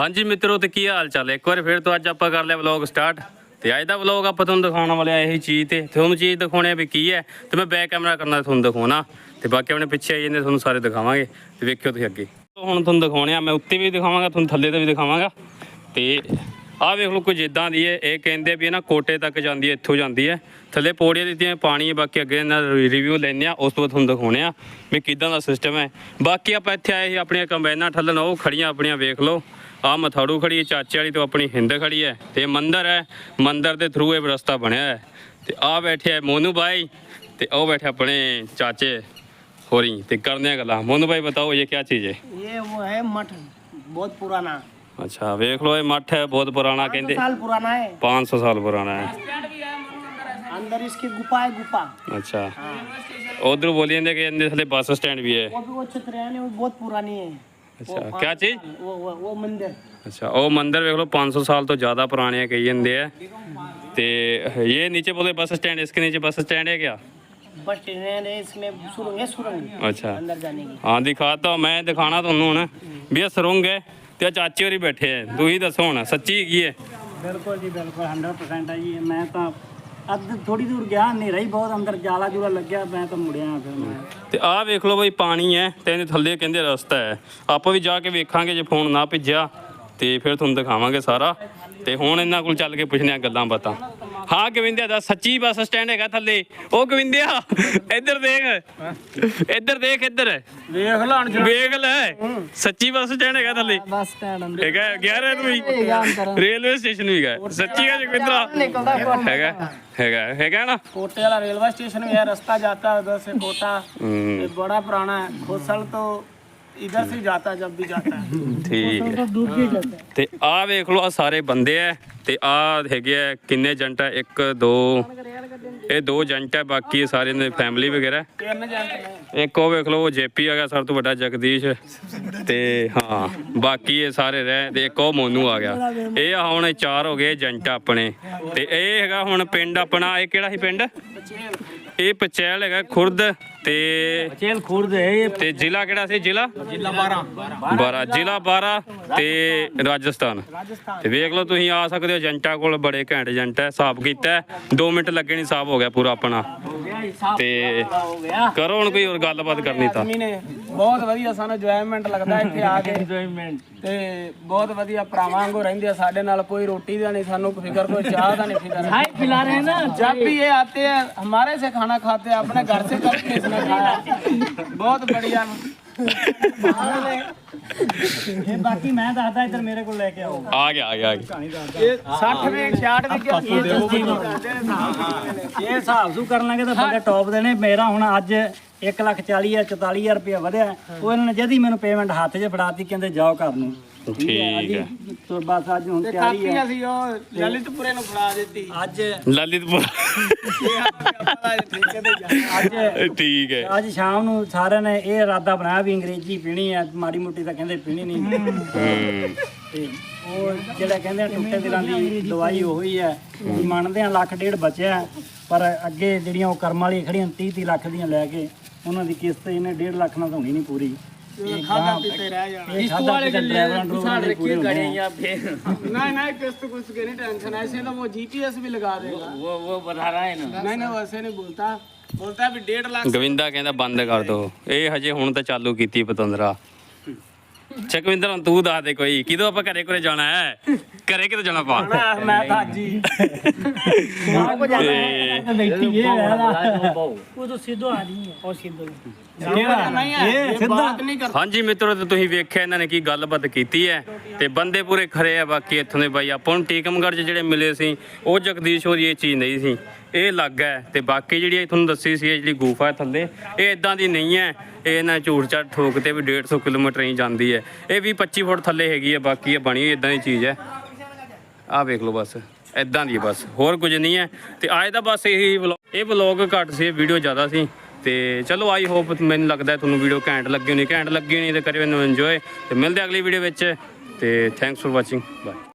ਹਾਂਜੀ ਮਿੱਤਰੋ, ਤੇ ਕੀ ਹਾਲ ਚਾਲ ਹੈ? ਇੱਕ ਵਾਰ ਫਿਰ ਤੋਂ ਅੱਜ ਆਪਾਂ ਕਰ ਲਿਆ ਵਲੌਗ ਸਟਾਰਟ ਤੇ ਅੱਜ ਦਾ ਵਲੌਗ ਆਪਾਂ ਤੁਹਾਨੂੰ ਦਿਖਾਉਣ ਵਾਲੇ ਆ ਇਹੀ ਚੀਜ਼ ਤੇ। ਤੁਹਾਨੂੰ ਚੀਜ਼ ਦਿਖਾਉਣੇ ਆ ਵੀ ਕੀ ਹੈ, ਤੇ ਮੈਂ ਬੈਕ ਕੈਮਰਾ ਕਰਨਾ ਤੁਹਾਨੂੰ ਦਿਖਾਉਣਾ। ਤੇ ਬਾਕੀ ਆਪਣੇ ਪਿੱਛੇ ਆਈ ਜਾਂਦੇ ਤੁਹਾਨੂੰ ਸਾਰੇ ਦਿਖਾਵਾਂਗੇ। ਤੇ ਵੇਖਿਓ ਤੁਸੀਂ ਅੱਗੇ। ਹੁਣ ਤੁਹਾਨੂੰ ਦਿਖਾਉਣੇ ਆ, ਮੈਂ ਉੱਤੇ ਵੀ ਦਿਖਾਵਾਂਗਾ, ਤੁਹਾਨੂੰ ਥੱਲੇ ਤੇ ਵੀ ਦਿਖਾਵਾਂਗਾ। ਤੇ ਆਹ ਵੇਖ ਲਓ ਕੁਝ ਇਦਾਂ ਦੀ ਹੈ ਇਹ ਕਹਿੰਦੇ ਵੀ ਇਹ ਨਾ ਕੋਟੇ ਤੱਕ ਜਾਂਦੀ ਹੈ, ਇੱਥੋਂ ਜਾਂਦੀ ਹੈ। ਥੱਲੇ ਪੌੜੀਆਂ ਦਿੱਤੀਆਂ ਪਾਣੀ ਬਾਕੀ ਅੱਗੇ ਇਹਨਾਂ ਰਿਵਿਊ ਲੈਣੇ ਆ ਉਸ ਤੋਂ ਬਾਅਦ ਤੁਹਾਨੂੰ ਦਿਖਾਉਣੇ ਆ ਵੀ ਕਿਦਾਂ ਦਾ ਸਿਸਟਮ ਹੈ। ਬਾਕੀ ਆਪਾਂ ਇੱਥੇ ਆਏ ਸੀ, ਆਪਣੀਆਂ ਕੰਬਾਈਨਾਂ ਠੱਲਣ, ਉਹ ਖੜੀਆਂ ਆਪਣੀਆਂ ਵੇਖ ਲਓ। ਆ ਮਥਾੜੂ ਖੜੀ ਚਾਚੇ ਵਾਲੀ ਤੋਂ ਆਪਣੀ ਹਿੰਦ ਖੜੀ ਹੈ ਤੇ ਮੰਦਰ ਹੈ। ਮੰਦਰ ਦੇ ਥਰੂ ਇਹ ਰਸਤਾ ਬਣਿਆ ਹੈ। ਤੇ ਆ ਬੈਠੇ ਆ ਮੋਨੂ ਭਾਈ ਤੇ ਉਹ ਬੈਠੇ ਆਪਣੇ ਚਾਚੇ ਹੋਰੀ। ਤੇ ਕਰਦੇ ਆ ਗੱਲਾਂ। ਮੋਨੂ ਭਾਈ ਬਤਾਓ, ਇਹ ਕੀ ਚੀਜ਼ ਹੈ? ਇਹ ਉਹ ਹੈ ਮਠ, ਬਹੁਤ ਪੁਰਾਣਾ। ਅੱਛਾ ਵੇਖ ਲਓ ਇਹ ਮੱਠ ਹੈ ਬਹੁਤ ਪੁਰਾਣਾ ਕਹਿੰਦੇ साल पुराना है 500 ਸਾਲ ਪੁਰਾਣਾ ਹੈ अंदर इसकी गुफा है गुफा ਅੱਛਾ ਉਧਰ ਬੋਲੀ ਜਾਂਦੇ ਕਿ ਇਹਦੇ ਥੱਲੇ ਬੱਸ ਸਟੈਂਡ ਵੀ ਹੈ वो भी वो छतरयान है वो बहुत पुरानी है ਅੱਛਾ ਕੀ ਚੀਜ਼ वो वो, वो मंदिर ਅੱਛਾ ਉਹ ਮੰਦਿਰ ਵੇਖ ਲਓ 500 ਸਾਲ ਤੋਂ ਜ਼ਿਆਦਾ ਪੁਰਾਣੇ ਆ ਕਹੀ ਜਾਂਦੇ ਆ ਤੇ ਇਹ ਨੀਚੇ ਬੋਲੇ ਬੱਸ ਸਟੈਂਡ इसके नीचे बस स्टैंड है क्या बस ट्रेन है इसमें सुरंग है सुरंग ਅੱਛਾ अंदर जाने की ਹਾਂ ਦਿਖਾਤਾ ਮੈਂ ਦਿਖਾਣਾ ਤੁਹਾਨੂੰ ਹੁਣ ਵੀ ਇਹ ਸਰੁੰਗ ਹੈ ਤੇ ਆਹ ਚਾਚੇ ਹੋਰੀ ਬੈਠੇ ਆ। ਤੁਸੀਂ ਦੱਸੋ ਹੁਣ ਸੱਚੀ ਕੀ ਹੈ? ਬਿਲਕੁਲ ਜੀ ਬਿਲਕੁਲ 100% ਹੈ ਜੀ। ਮੈਂ ਤਾਂ ਅੱਧ ਥੋੜੀ ਦੂਰ ਗਿਆ ਹਨੇਰਾ ਹੀ ਬਹੁਤ ਅੰਦਰ ਜਾਲਾ ਜੂਲਾ ਲੱਗਿਆ ਮੈਂ ਤਾਂ ਮੁੜਿਆ ਫਿਰ ਮੈਂ। ਤੇ ਆਹ ਵੇਖ ਲਓ ਬਈ ਪਾਣੀ ਹੈ ਤੇ ਇਹਦੇ ਥੱਲੇ ਕਹਿੰਦੇ ਰਸਤਾ ਹੈ। ਆਪਾਂ ਵੀ ਜਾ ਕੇ ਵੇਖਾਂਗੇ ਜੇ ਫੋਨ ਨਾ ਭੇਜਿਆ ਤੇ ਫਿਰ ਤੁਹਾਨੂੰ ਦਿਖਾਵਾਂਗੇ ਸਾਰਾ। ਤੇ ਹੁਣ ਇਹਨਾਂ ਕੋਲ ਚੱਲ ਕੇ ਪੁੱਛਣੇ ਆ ਗੱਲਾਂ ਬਾਤਾਂ। ਹਾਂ ਗਵਿੰਦਿਆ ਦਾ ਸੱਚੀ ਬੱਸ ਸਟੈਂਡ ਹੈਗਾ ਥੱਲੇ। ਉਹ ਗਵਿੰਦਿਆ ਇੱਧਰ ਦੇਖ। ਇੱਧਰ ਦੇਖ ਇੱਧਰ। ਵੇਖ ਲਾਣ ਵੇਖ ਲੈ। ਸੱਚੀ ਬੱਸ ਸਟੈਂਡ ਹੈਗਾ ਥੱਲੇ। ਬੱਸ ਸਟੈਂਡ ਹੈਗਾ 11 ਤੂੰ ਹੀ ਰੇਲਵੇ ਸਟੇਸ਼ਨ ਵੀ ਹੈਗਾ। ਸੱਚੀ ਹੈ ਜਗਵਿੰਦਰਾ ਹੈਗਾ ਹੈਗਾ ਹੈਗਾ ਨਾ? ਕੋਟੇ ਵਾਲਾ ਰੇਲਵੇ ਸਟੇਸ਼ਨ ਵੀ ਹੈ ਰਸਤਾ ਜਾਂਦਾ ਉਧਰ ਸੇ ਕੋਟਾ। ਇਹ ਬੜਾ ਪੁਰਾਣਾ ਹੈ। ਖੋਸਲ ਤੋਂ ਇਧਰ ਸੇ ਜਾਤਾ ਜਬ ਵੀ ਜਾਤਾ ਠੀਕ ਤੇ ਆ ਵੇਖ ਲੋ ਆ ਸਾਰੇ ਬੰਦੇ ਐ ਤੇ ਆ ਹੈਗੇ ਆ ਕਿੰਨੇ ਏਜੰਟ ਆ? 1 2 ਇਹ ਦੋ ਏਜੰਟ ਆ, ਬਾਕੀ ਸਾਰੇ ਨੇ ਫੈਮਿਲੀ ਵਗੈਰਾ। ਇੱਕ ਉਹ ਵੇਖ ਲਓ, ਉਹ ਜੇਪੀ ਆ ਗਿਆ ਸਭ ਤੋਂ ਵੱਡਾ ਜਗਦੀਸ਼। ਤੇ ਹਾਂ, ਬਾਕੀ ਇਹ ਸਾਰੇ ਰਹਿ, ਤੇ ਇੱਕ ਉਹ ਮੋਨੂ ਆ ਗਿਆ। ਇਹ ਆ ਹੁਣ ਚਾਰ ਹੋ ਗਏ ਏਜੰਟ ਆਪਣੇ। ਤੇ ਇਹ ਹੈਗਾ ਹੁਣ ਪਿੰਡ ਆਪਣਾ, ਇਹ ਕਿਹੜਾ ਸੀ ਪਿੰਡ? ਇਹ ਪਚੈਲ ਹੈਗਾ, ਖੁਰਦ। ਤੇ ਚੇਲ ਖੁਰਦ ਹੈ ਤੇ ਜ਼ਿਲ੍ਹਾ ਕਿਹੜਾ ਸੀ? ਜ਼ਿਲ੍ਹਾ? ਜ਼ਿਲ੍ਹਾ 12 12 ਜ਼ਿਲ੍ਹਾ 12 ਤੇ ਰਾਜਸਥਾਨ। ਤੇ ਵੇਖ ਲਓ ਤੁਸੀਂ ਆ ਸਕਦੇ ਹੋ ਏਜੰਟਾਂ ਕੋਲ ਬੜੇ ਘੈਂਟ ਏਜੰਟ ਹੈ ਹਿਸਾਬ ਕੀਤਾ 2 ਮਿੰਟ ਲੱਗੇ ਨਹੀਂ ਸਾਫ਼ ਹੋ ਗਿਆ ਪੂਰਾ ਆਪਣਾ। ਤੇ ਕਰੋ ਹੁਣ ਕੋਈ ਹੋਰ ਗੱਲਬਾਤ ਕਰਨੀ ਤਾਂ। ਬਹੁਤ ਵਧੀਆ ਸਾਨੂੰ ਇੰਜੋਇਮੈਂਟ ਲੱਗਦਾ ਇੱਥੇ ਆ ਕੇ। ਇੰਜੋਇਮੈਂਟ ਤੇ ਬਹੁਤ ਵਧੀਆ ਭਰਾਵਾਂ ਵਾਂਗੂ ਰਹਿੰਦੇ ਆ ਸਾਡੇ ਨਾਲ ਕੋਈ ਰੋਟੀ ਦਾ ਨਹੀਂ ਸਾਨੂੰ ਕੋਈ ਫਿਕਰ ਕੋਈ ਚਾਹ ਦਾ ਨਹੀਂ ਫਿਕਰ। ਚਾय पिला रहे हैं ना जब भी ये आते हैं हमारे से खाना खाते हैं अपने घर से कभी इसने खाया बहुत ਇਹ ਬਾਕੀ ਮੈਂ ਦੱਸਦਾ ਇੱਧਰ ਮੇਰੇ ਕੋਲ ਲੈ ਕੇ ਆਓ। ਆ ਗਿਆ ਆ ਗਿਆ ਆ ਗਿਆ। ਇਹ 60 ਵੇ 66 ਵੀ ਇਹ ਹਿਸਾਬ ਸੂ ਕਰਨ ਲੱਗੇ ਤਾਂ ਬੰਦੇ ਟੌਪ ਦੇ ਨੇ। ਮੇਰਾ ਹੁਣ ਅੱਜ 1 ਲੱਖ 40 ਜਾਂ 44000 ਰੁਪਏ ਵਧਿਆ। ਉਹ ਇਹਨਾਂ ਨੇ ਜਦ ਹੀ ਮੈਨੂੰ ਪੇਮੈਂਟ ਹੱਥ 'ਚ ਫੜਾਤੀ ਕਹਿੰਦੇ ਜਾਓ ਘਰ ਨੂੰ। ਠੀਕ ਹੈ। ਬਸ ਅੱਜ ਹੁਣ ਤਿਆਰੀ ਹੈ। ਅਸੀਂ ਉਹ ਲਲਿਤਪੁਰੇ ਨੂੰ ਫੜਾ ਦਿੱਤੀ। ਅੱਜ ਲਲਿਤਪੁਰ। ਅੱਜ ਠੀਕ ਹੈ ਅੱਜ ਸ਼ਾਮ ਨੂੰ ਸਾਰਿਆਂ ਨੇ ਇਹ ਇਰਾਦਾ ਬਣਾਇਆ ਵੀ ਅੰਗਰੇਜ਼ੀ ਪੀਣੀ ਹੈ ਮਾੜੀ ਮੋਟੀ ਤਾਂ ਕਹਿੰਦੇ ਪੀਣੀ ਨਹੀਂ। ਹੂੰ। ਤੇ ਉਹ ਜਿਹੜਾ ਕਹਿੰਦੇ ਆ ਟੁੱਟੇ ਦਿਲਾਂ ਦੀ ਦਵਾਈ ਉਹੀ ਹੈ। ਮੰਨਦੇ ਆ ਲੱਖ ਡੇਢ ਬਚਿਆ ਪਰ ਅੱਗੇ ਜਿਹੜੀਆਂ ਉਹ ਕਰਮ ਵਾਲੀਆਂ ਖੜੀਆਂ 30 30 ਲੱਖ ਦੀਆਂ ਲੈ ਕੇ ਉਹਨਾਂ ਦੀ ਕਿਸ਼ਤ ਇਹਨੇ ਡੇਢ ਲੱਖ ਨਾਲ ਤਾਂ ਹੋਣੀ ਨਹੀਂ ਪੂਰੀ। ਖਾਦਾ ਪੀਤੇ ਰਹਿ ਜਾਣਾ ਇਸ ਵਾਲੇ ਡਰਾਈਵਰਾਂ ਡਰੂਵਰਾਂ ਦੀ ਪੂਰੀ गाड़ियां नहीं नहीं किस्त कुछ की नहीं टेंशन ऐसे तो वो जीपीएस भी लगा देगा वो वो बता रहा है ना नहीं नहीं वैसे नहीं बोलता बोलता है भी डेढ़ लाख ਗਵਿੰਦਾ ਕਹਿੰਦਾ ਬੰਦ ਕਰ ਦੋ ਇਹ ਹਜੇ ਹੁਣ ਤਾਂ ਚਾਲੂ ਕੀਤੀ ਪਤੰਦਰਾ ਚਕਵਿੰਦਰ ਹੁਣ ਤੂੰ ਦੱਸ ਦੇ ਕੋਈ। ਕਿਦੋਂ ਆਪਾਂ ਘਰੇ ਘਰੇ ਜਾਣਾ ਹੈ? ਘਰੇ ਕਿਦੋਂ ਜਾਣਾ ਆਪਾਂ? ਮੈਂ ਤਾਂ ਜੀ ਹਾਂਜੀ ਮਿੱਤਰੋ ਤੇ ਤੁਸੀਂ ਵੇਖਿਆ ਇਹਨਾਂ ਨੇ ਕੀ ਗੱਲਬਾਤ ਕੀਤੀ ਹੈ। ਤੇ ਬੰਦੇ ਪੂਰੇ ਖਰੇ ਆ ਬਾਕੀ ਇੱਥੋਂ ਦੇ ਬਾਈ। ਆਪਾਂ ਨੂੰ ਟੀਕਮਗੜ੍ਹ 'ਚ ਜਿਹੜੇ ਮਿਲੇ ਸੀ ਉਹ ਜਗਦੀਸ਼ ਹੋਰੀ ਇਹ ਚੀਜ਼ ਨਹੀਂ ਸੀ। ਇਹ ਅਲੱਗ ਹੈ ਤੇ ਬਾਕੀ ਜਿਹੜੀ ਇਹ ਤੁਹਾਨੂੰ ਦੱਸੀ ਸੀ ਇਹ ਜਿਹੜੀ ਗੁਫਾ ਹੈ ਥੱਲੇ, ਇਹ ਇਦਾਂ ਦੀ ਨਹੀਂ ਹੈ। ਇਹ ਨਾ ਝੂਠ ਝਾਟ ਠੋਕ ਤੇ ਵੀ 150 ਕਿਲੋਮੀਟਰ ਹੀ ਜਾਂਦੀ ਹੈ। ਇਹ ਵੀ 25 ਫੁੱਟ ਥੱਲੇ ਹੈਗੀ ਹੈ, ਬਾਕੀ ਇਹ ਬਣੀ ਹੋਈ ਇਦਾਂ ਦੀ ਚੀਜ਼ ਹੈ। ਆਹ ਵੇਖ ਲਓ ਬਸ ਇਦਾਂ ਦੀ ਹੈ ਬਸ, ਹੋਰ ਕੁਝ ਨਹੀਂ ਹੈ। ਤੇ ਅੱਜ ਦਾ ਬਸ ਇਹੀ ਵਲੌਗ, ਇਹ ਵਲੌਗ ਘੱਟ ਸੀ ਵੀਡੀਓ ਜ਼ਿਆਦਾ ਸੀ। ਤੇ ਚਲੋ ਆਈ ਹੋਪ ਮੈਨੂੰ ਲੱਗਦਾ ਤੁਹਾਨੂੰ ਵੀਡੀਓ ਘੈਂਟ ਲੱਗੀ ਹੋਣੀ, ਘੈਂਟ ਲੱਗੀ ਹੋਣੀ ਤੇ ਕਰਿਓ ਇਹਨੂੰ ਇੰਜੋਏ ਤੇ ਮਿਲਦੇ ਅਗਲੀ ਵੀਡੀਓ ਵਿੱਚ। ਤੇ ਥੈਂਕਸ ਫॉर ਵਾਚਿੰਗ ਬਾਏ